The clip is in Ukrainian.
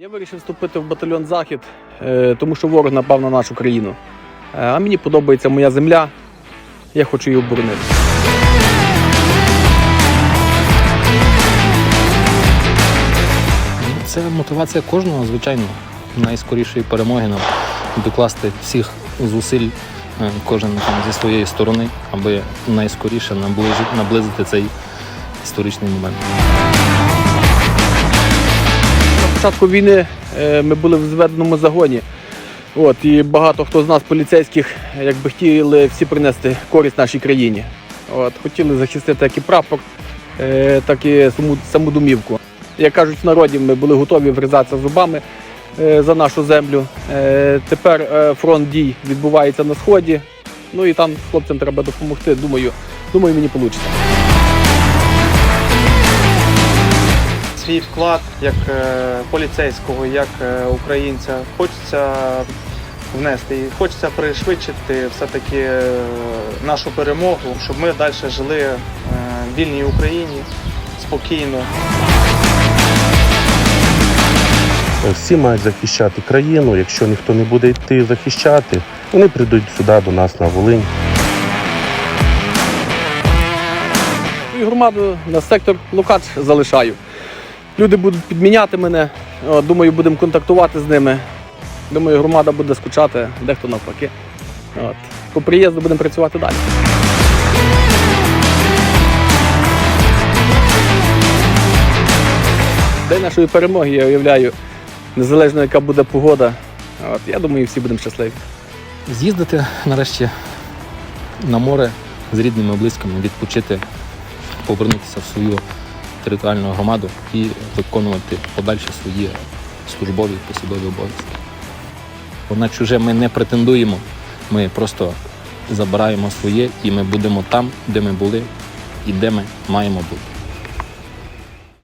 Я вирішив вступити в батальйон Захід, е, тому що ворог напав на нашу країну. Е, А мені подобається моя земля. Я хочу її оборонити. Це мотивація кожного, звичайно, найскорішої перемоги нам докласти всіх зусиль, е, кожен там, зі своєї сторони, аби найскоріше наблизити цей історичний момент. Початку війни е, ми були в зведеному загоні. От, і багато хто з нас, поліцейських, якби хотіли всі принести користь нашій країні. От, хотіли захистити як і прапор, е, так і саму, саму домівку. Як кажуть в народі, ми були готові врізатися зубами е, за нашу землю. Тепер фронт дій відбувається на сході. Ну і там хлопцям треба допомогти. Думаю, думаю, мені вийде. Свій вклад як е, поліцейського, як е, українця хочеться внести і хочеться пришвидшити все-таки е, нашу перемогу, щоб ми далі жили е, в вільній Україні спокійно. Всі мають захищати країну. Якщо ніхто не буде йти захищати, вони прийдуть сюди до нас на Волинь. І громаду на сектор Лукач залишаю. Люди будуть підміняти мене. Думаю, будемо контактувати з ними. Думаю, громада буде скучати, дехто навпаки. От. По приїзду будемо працювати далі. День нашої перемоги я уявляю, незалежно яка буде погода. От, я думаю, всі будемо щасливі. З'їздити нарешті на море з рідними близькими, відпочити, повернутися в свою територіальну громаду і виконувати подальші свої службові посадові обов'язки. Бо на чуже ми не претендуємо, ми просто забираємо своє і ми будемо там, де ми були і де ми маємо бути.